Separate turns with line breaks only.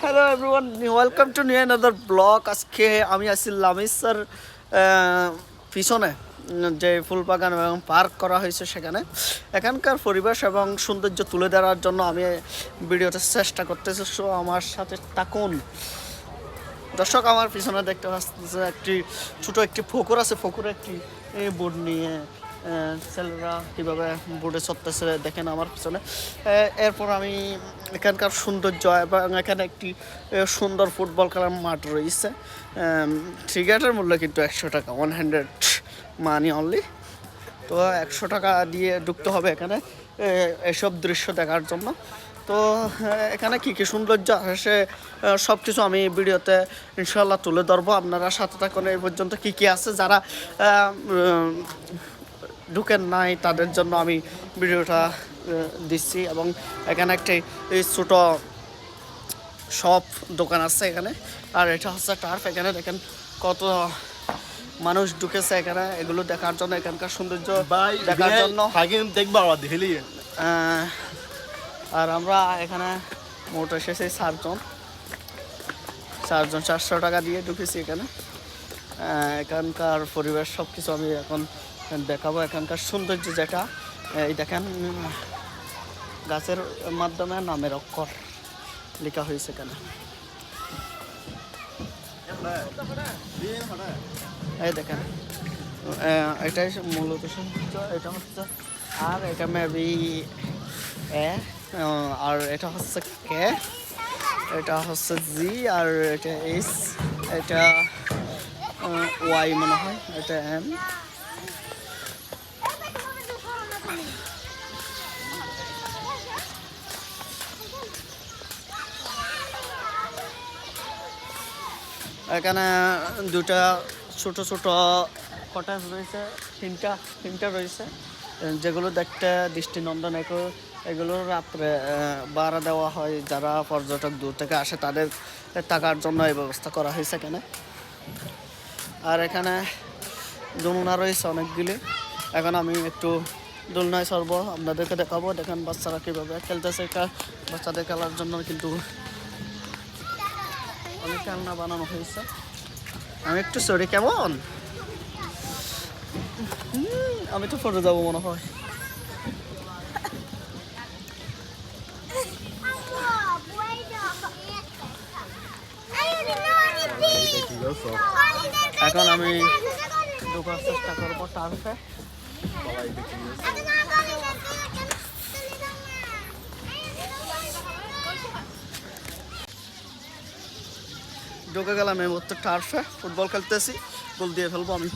Hello everyone welcome to new another blog আজকে আমি আছি লামিসার পিছনে, যে ফুল বাগান এবং পার্ক করা হয়েছে সেখানে। এখানকার পরিবেশ এবং সৌন্দর্য তুলে ধরার জন্য আমি ভিডিওটা চেষ্টা করতেছি। সো আমার সাথে তাকুন দর্শক, আমার পিছনে দেখতে পাচ্ছে একটি, ছোট একটি পুকুর আছে। পুকুরে একটি বোর্ড নিয়ে ছেলেরা কীভাবে বোর্ডে চড়তেছে দেখেন আমার পিছনে। এরপর আমি এখানকার সৌন্দর্য এবং এখানে একটি সুন্দর ফুটবল খেলার মাঠ রয়েছে। টিকেটের মূল্য কিন্তু একশো টাকা ওয়ান হান্ড্রেড মানি অনলি তো একশো টাকা দিয়ে ঢুকতে হবে এখানে এসব দৃশ্য দেখার জন্য। তো এখানে কী কী সৌন্দর্য আসে সব কিছু আমি ভিডিওতে ইনশাল্লাহ তুলে ধরবো। আপনারা সাথে থাকুন, এই পর্যন্ত কী কী আছে যারা ঢুকেন নাই তাদের জন্য আমি ভিডিওটা দিচ্ছি এবং এখানে একটি ছোটো সব দোকান আছে এখানে। আর এটা হচ্ছে টার্ফ এখানে দেখেন কত মানুষ ঢুকেছে এখানে। এগুলো দেখার জন্য এখানকার সৌন্দর্য দেখার জন্য।
দেখবা আবার দেখলি
আর আমরা এখানে মোট এসেছি চারজন। চারজন চারশো টাকা দিয়ে ঢুকেছি এখানে। এখানকার পরিবেশ সব কিছু আমি এখন দেখাবো এখানকার সৌন্দর্য যেটা। এই দেখেন, গাছের মাধ্যমে নামের অক্ষর লেখা হয়েছে এখানে। এই দেখেন এটাই মূলত এটা হচ্ছে, আর এটা মেবি এ আর এটা হচ্ছে কে? এটা হচ্ছে জি, আর এটা এস এটা ওয়াই মনে হয়, এটা এম। এখানে দুটা ছোট ছোট কটেজ রয়েছে, তিনটা তিনটা রয়েছে। যেগুলো দেখতে দৃষ্টিনন্দন এগুলো এগুলো রাত্রে ভাড়া দেওয়া হয় যারা পর্যটক দূর থেকে আসে, তাদের থাকার জন্য এই ব্যবস্থা করা হয়েছে এখানে। আর এখানে দোলনা রয়েছে অনেকগুলি। এখন আমি একটু দোলনায় সরব, আপনাদেরকে দেখাবো, দেখেন বাচ্চারা কীভাবে খেলতেছে। বাচ্চাদের খেলার জন্য কিন্তু অনেক খেলনা বানানো হয়েছে। আমি একটু সরি কেমন? আমি তো ফটো যাব মনে হয়। এখন আমি ঢোকার চেষ্টা করব টার্ফে ঢুকে গেলাম এই মুহূর্তে টার্ফে ফুটবল খেলতেছি গোল দিয়ে ফেলব আমি।